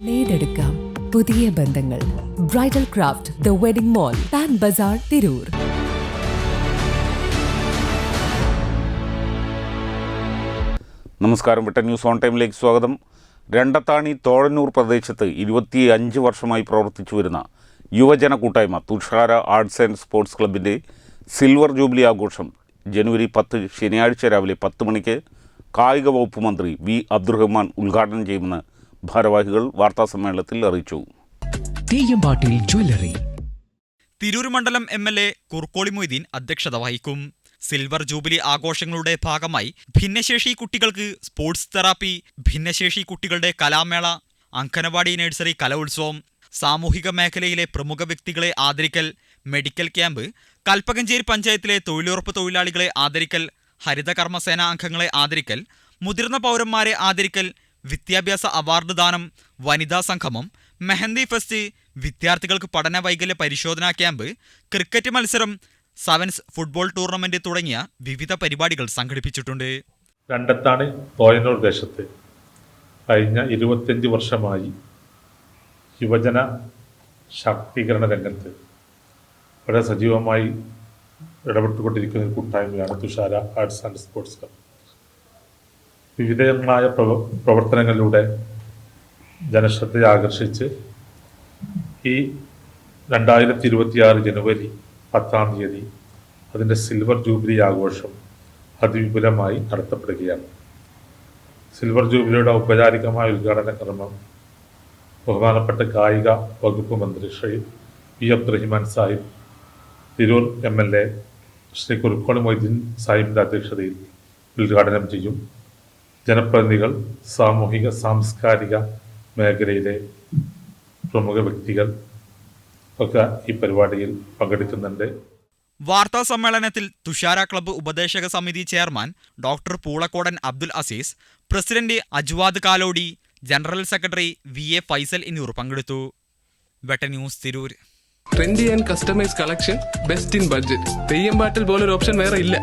നേടെടുക്കാം പുതിയ ബന്ധങ്ങൾ. Bridal craft the wedding mall Pan Bazaar Tirur നമസ്കാരം. വിട്ട ന്യൂസ് ഓൺ ടൈമിലേക്ക് സ്വാഗതം. രണ്ടത്താണി തോഴന്നൂർ പ്രദേശത്ത് ഇരുപത്തി അഞ്ച് വർഷമായി പ്രവർത്തിച്ചു വരുന്ന യുവജന കൂട്ടായ്മ തുഷാര ആർട്സ് ആൻഡ് സ്പോർട്സ് ക്ലബിന്റെ സിൽവർ ജൂബിലി ആഘോഷം ജനുവരി പത്ത് ശനിയാഴ്ച രാവിലെ പത്ത് മണിക്ക് കായിക വകുപ്പ് മന്ത്രി വി അബ്ദുറഹ്മാൻ ഉദ്ഘാടനം ചെയ്യുമെന്ന് ഭാരവാഹികൾ വാർത്താസമ്മേളനത്തിൽ അറിയിച്ചു. തെയ്യമ്പാട്ടിൽ ജ്വല്ലറി. തിരൂർ മണ്ഡലം M L A Kurkkoli Moideen അധ്യക്ഷത വഹിക്കും. സിൽവർ ജൂബിലി ആഘോഷങ്ങളുടെ ഭാഗമായി ഭിന്നശേഷി കുട്ടികൾക്ക് സ്പോർട്സ് തെറാപ്പി ഭിന്നശേഷി കുട്ടികളുടെ കലാമേള അങ്കനവാടി നഴ്സറി കലോത്സവം സാമൂഹിക മേഖലയിലെ പ്രമുഖ വ്യക്തികളെ ആദരിക്കൽ മെഡിക്കൽ ക്യാമ്പ് കൽപ്പകഞ്ചേരി പഞ്ചായത്തിലെ തൊഴിലുറപ്പ് തൊഴിലാളികളെ ആദരിക്കൽ ഹരിതകർമ്മസേന അംഗങ്ങളെ ആദരിക്കൽ മുതിർന്ന പൗരന്മാരെ ആദരിക്കൽ വിദ്യാഭ്യാസ അവാർഡ് ദാനം വനിതാ സംഗമം മെഹന്തി ഫെസ്റ്റ് വിദ്യാർത്ഥികൾക്ക് പഠന വൈകല്യ പരിശോധനാ ക്യാമ്പ് ക്രിക്കറ്റ് മത്സരം സെവൻസ് ഫുട്ബോൾ ടൂർണമെന്റ് തുടങ്ങിയ വിവിധ പരിപാടികൾ സംഘടിപ്പിച്ചിട്ടുണ്ട്. രണ്ടത്താണ് തോയനൂർ ദേശത്ത്. കഴിഞ്ഞ ഇരുപത്തിയഞ്ച് വർഷമായി യുവജന ശാക്തീകരണ രംഗത്ത് വളരെ സജീവമായി ഇടപെട്ടുകൊണ്ടിരിക്കുന്ന ഒരു കൂട്ടായ്മയാണ് Thushara arts and sports club വിവിധങ്ങളായ പ്രവ പ്രവർത്തനങ്ങളിലൂടെ ജനശ്രദ്ധയെ ആകർഷിച്ച് ഈ രണ്ടായിരത്തി ഇരുപത്തിയാറ് ജനുവരി പത്താം തീയതി അതിന്റെ സിൽവർ ജൂബിലി ആഘോഷം അതിവിപുലമായി നടത്തപ്പെടുകയാണ്. സിൽവർ ജൂബിലിയുടെ ഔപചാരികമായ ഉദ്ഘാടന കർമ്മം ബഹുമാനപ്പെട്ട കായിക വകുപ്പ് മന്ത്രി Shri P Abdurahiman Sahib Tirur M L A Shri Kurukkod Moideen സാഹിബിന്റെ അധ്യക്ഷതയിൽ ഉദ്ഘാടനം ചെയ്യും. ജനപ്രതിനിധികൾ സാമൂഹിക സാംസ്കാരിക മേഖലയിലെ പ്രമുഖ വ്യക്തികൾ ഒക്കെ ഈ പരിപാടിയിൽ പങ്കെടുക്കുന്നുണ്ട്. വാർത്താ സമ്മേളനത്തിൽ തുഷാര ക്ലബ്ബ് ഉപദേശക സമിതി chairman doctor Poolakkodan Abdul Azeez president Ajwad Kalodi general secretary V A Faisal എന്നിവർ പങ്കെടുത്തു. Vetta news Tirur. Trendy and customise collection best in budget Theyyam പാട്ടിൽ പോലൊരു ഓപ്ഷൻ വേറെ ഇല്ല.